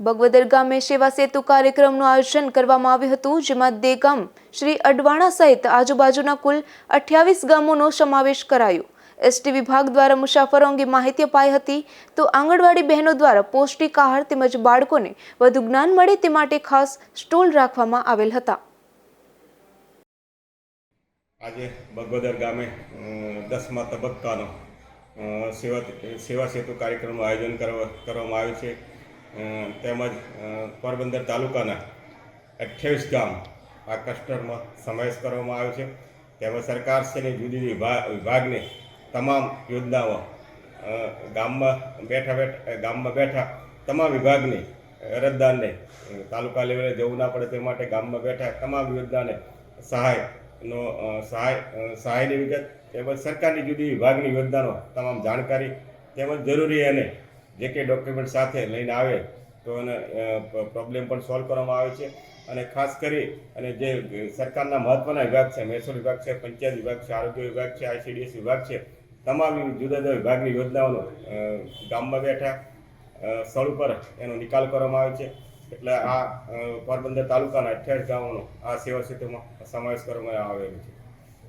બગવદર ગામે સેવા સેતુ કાર્યક્રમનું આયોજન કરવામાં આવ્યું હતું, જેમાં દેગામ, શ્રી અડવાણા સહિત આજુબાજુના કુલ અઠ્યાવીસ ગામોનો સમાવેશ કરાયો. એસટી વિભાગ દ્વારા મુસાફરો અંગે માહિતી અપાઈ હતી તો આંગણવાડી બહેનો દ્વારા પૌષ્ટિક આહાર તેમજ બાળકોને વધુ જ્ઞાન મળે તે માટે ખાસ સ્ટોલ રાખવામાં આવેલ હતા. આજે બગવદર ગામે દસમા તબક્કાનો સેવા સેવા સેતુ કાર્યક્રમનું આયોજન કરવામાં આવ્યું છે. તેમજ પોરબંદર તાલુકાના અઠ્યાવીસ ગામ આ ક્લસ્ટરમાં સમાવેશ કરવામાં આવ્યો છે. તેમજ સરકારશ્રીની જુદી જુદી વિભાગની તમામ યોજનાઓ ગામમાં બેઠા બેઠા ગામમાં બેઠા તમામ વિભાગની અરજદારને તાલુકા લેવલે જવું ના પડે તે માટે ગામમાં બેઠા તમામ યોજનાને સહાયનો સહાય સહાયની વિગત તેમજ સરકારની જુદી વિભાગની યોજનાનો તમામ જાણકારી તેમજ જરૂરી અને જે કંઈ ડોક્યુમેન્ટ સાથે લઈને આવે તો એને પ્રોબ્લેમ પણ સોલ્વ કરવામાં આવે છે. અને ખાસ કરી અને જે સરકારના મહત્ત્વના વિભાગ છે, મહેસૂલ વિભાગ છે, પંચાયત વિભાગ છે, આરોગ્ય વિભાગ છે, આઈસીડીએસ વિભાગ છે, તમામ જુદા જુદા વિભાગની યોજનાઓનો ગામમાં બેઠા સ્થળ ઉપર એનો નિકાલ કરવામાં આવે છે. એટલે આ પોરબંદર તાલુકાના અઠ્યાવીસ ગામોનો આ સેવા સેતુમાં સમાવેશ કરવામાં આવેલો છે.